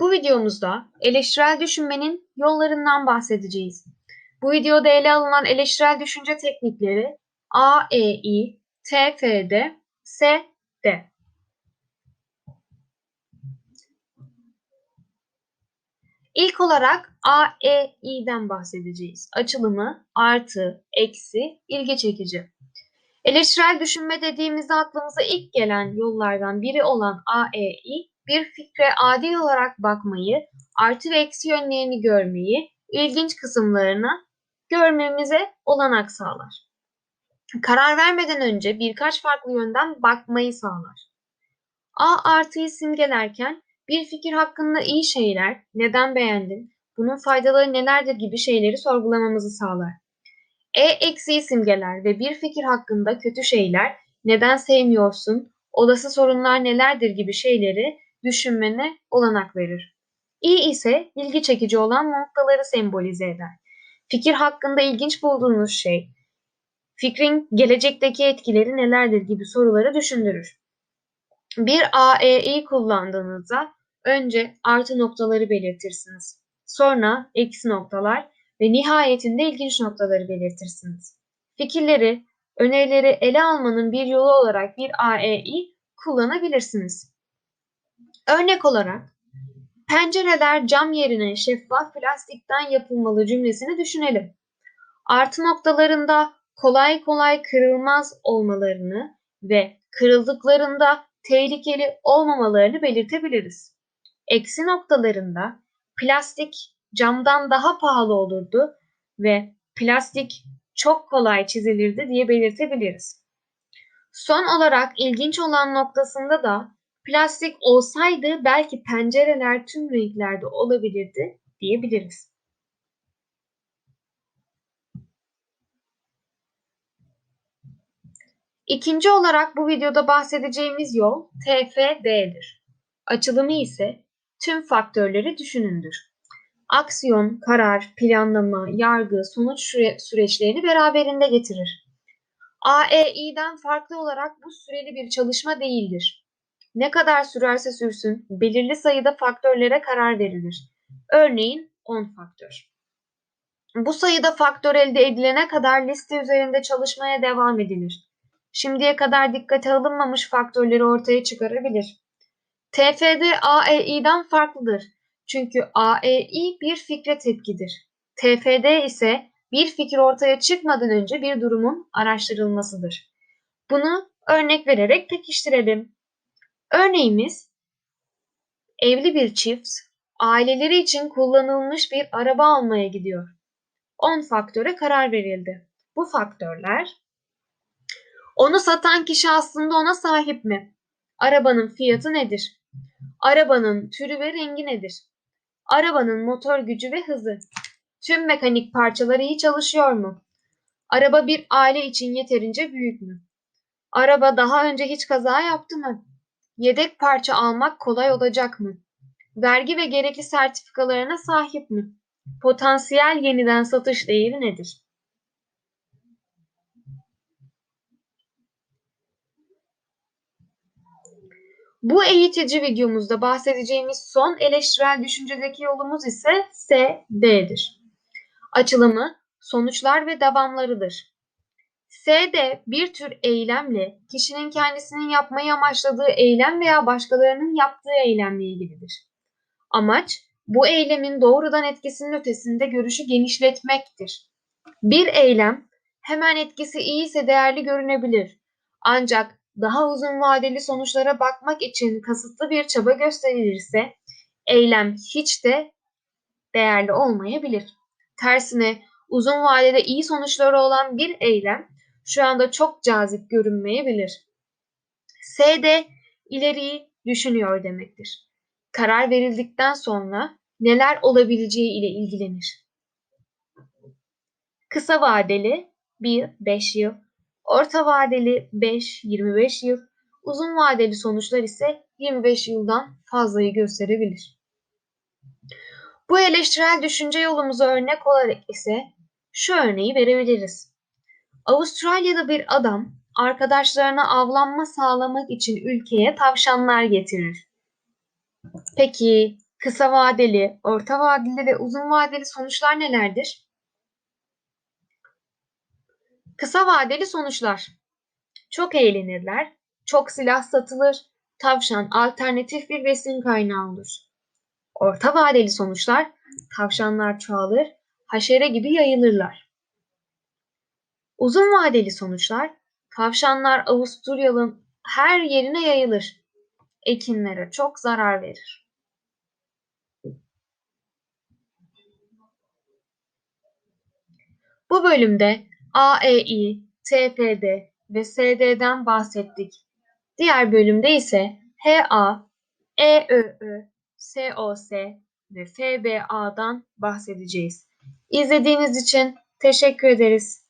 Bu videomuzda eleştirel düşünmenin yollarından bahsedeceğiz. Bu videoda ele alınan eleştirel düşünce teknikleri A, E, I, T, F, D, S, D. İlk olarak A, E, İ'den bahsedeceğiz. Açılımı artı, eksi, ilgi çekici. Eleştirel düşünme dediğimizde aklımıza ilk gelen yollardan biri olan A, E, I, bir fikre adil olarak bakmayı, artı ve eksi yönlerini görmeyi, ilginç kısımlarını görmemize olanak sağlar. Karar vermeden önce birkaç farklı yönden bakmayı sağlar. A artıyı simgelerken bir fikir hakkında iyi şeyler, neden beğendin, bunun faydaları nelerdir gibi şeyleri sorgulamamızı sağlar. E eksiği simgeler ve bir fikir hakkında kötü şeyler, neden sevmiyorsun, olası sorunlar nelerdir gibi şeyleri düşünmene olanak verir. İ ise ilgi çekici olan noktaları sembolize eder. Fikir hakkında ilginç bulduğunuz şey, fikrin gelecekteki etkileri nelerdir gibi soruları düşündürür. Bir AEI kullandığınızda önce artı noktaları belirtirsiniz. Sonra eksi noktalar ve nihayetinde ilginç noktaları belirtirsiniz. Fikirleri, önerileri ele almanın bir yolu olarak bir AEI kullanabilirsiniz. Örnek olarak pencereler cam yerine şeffaf plastikten yapılmalı cümlesini düşünelim. Artı noktalarında kolay kolay kırılmaz olmalarını ve kırıldıklarında tehlikeli olmamalarını belirtebiliriz. Eksi noktalarında plastik camdan daha pahalı olurdu ve plastik çok kolay çizilirdi diye belirtebiliriz. Son olarak ilginç olan noktasında da plastik olsaydı belki pencereler tüm renklerde olabilirdi diyebiliriz. İkinci olarak bu videoda bahsedeceğimiz yol TFD'dir. Açılımı ise tüm faktörleri düşünündür. Aksiyon, karar, planlama, yargı, sonuç süre süreçlerini beraberinde getirir. AEI'den farklı olarak bu süreli bir çalışma değildir. Ne kadar sürerse sürsün belirli sayıda faktörlere karar verilir. Örneğin 10 faktör. Bu sayıda faktör elde edilene kadar liste üzerinde çalışmaya devam edilir. Şimdiye kadar dikkate alınmamış faktörleri ortaya çıkarabilir. TFD AEI'den farklıdır. Çünkü AEI bir fikre tepkidir. TFD ise bir fikir ortaya çıkmadan önce bir durumun araştırılmasıdır. Bunu örnek vererek pekiştirelim. Örneğimiz evli bir çift aileleri için kullanılmış bir araba almaya gidiyor. 10 faktöre karar verildi. Bu faktörler onu satan kişi aslında ona sahip mi? Arabanın fiyatı nedir? Arabanın türü ve rengi nedir? Arabanın motor gücü ve hızı. Tüm mekanik parçaları iyi çalışıyor mu? Araba bir aile için yeterince büyük mü? Araba daha önce hiç kaza yaptı mı? Yedek parça almak kolay olacak mı? Vergi ve gerekli sertifikalarına sahip mi? Potansiyel yeniden satış değeri nedir? Bu eğitici videomuzda bahsedeceğimiz son eleştirel düşüncedeki yolumuz ise SD'dir. Açılımı sonuçlar ve devamlarıdır. SD bir tür eylemle kişinin kendisinin yapmayı amaçladığı eylem veya başkalarının yaptığı eylemle ilgilidir. Amaç bu eylemin doğrudan etkisinin ötesinde görüşü genişletmektir. Bir eylem hemen etkisi iyi ise değerli görünebilir. Ancak daha uzun vadeli sonuçlara bakmak için kasıtlı bir çaba gösterilirse eylem hiç de değerli olmayabilir. Tersine uzun vadede iyi sonuçları olan bir eylem şu anda çok cazip görünmeyebilir. S de ileriyi düşünüyor demektir. Karar verildikten sonra neler olabileceği ile ilgilenir. Kısa vadeli 1-5 yıl, orta vadeli 5-25 yıl, uzun vadeli sonuçlar ise 25 yıldan fazlayı gösterebilir. Bu eleştirel düşünce yolumuza örnek olarak ise şu örneği verebiliriz. Avustralya'da bir adam arkadaşlarına avlanma sağlamak için ülkeye tavşanlar getirir. Peki Kısa vadeli, orta vadeli ve uzun vadeli sonuçlar nelerdir? Kısa vadeli sonuçlar. Çok eğlenirler, çok silah satılır, tavşan alternatif bir besin kaynağı olur. Orta vadeli sonuçlar, tavşanlar çoğalır, haşere gibi yayılırlar. Uzun vadeli sonuçlar, tavşanlar Avusturya'nın her yerine yayılır. Ekinlere çok zarar verir. Bu bölümde AEI, TPD ve SD'den bahsettik. Diğer bölümde ise HA, EÖÖ, SOS ve FBA'dan bahsedeceğiz. İzlediğiniz için teşekkür ederiz.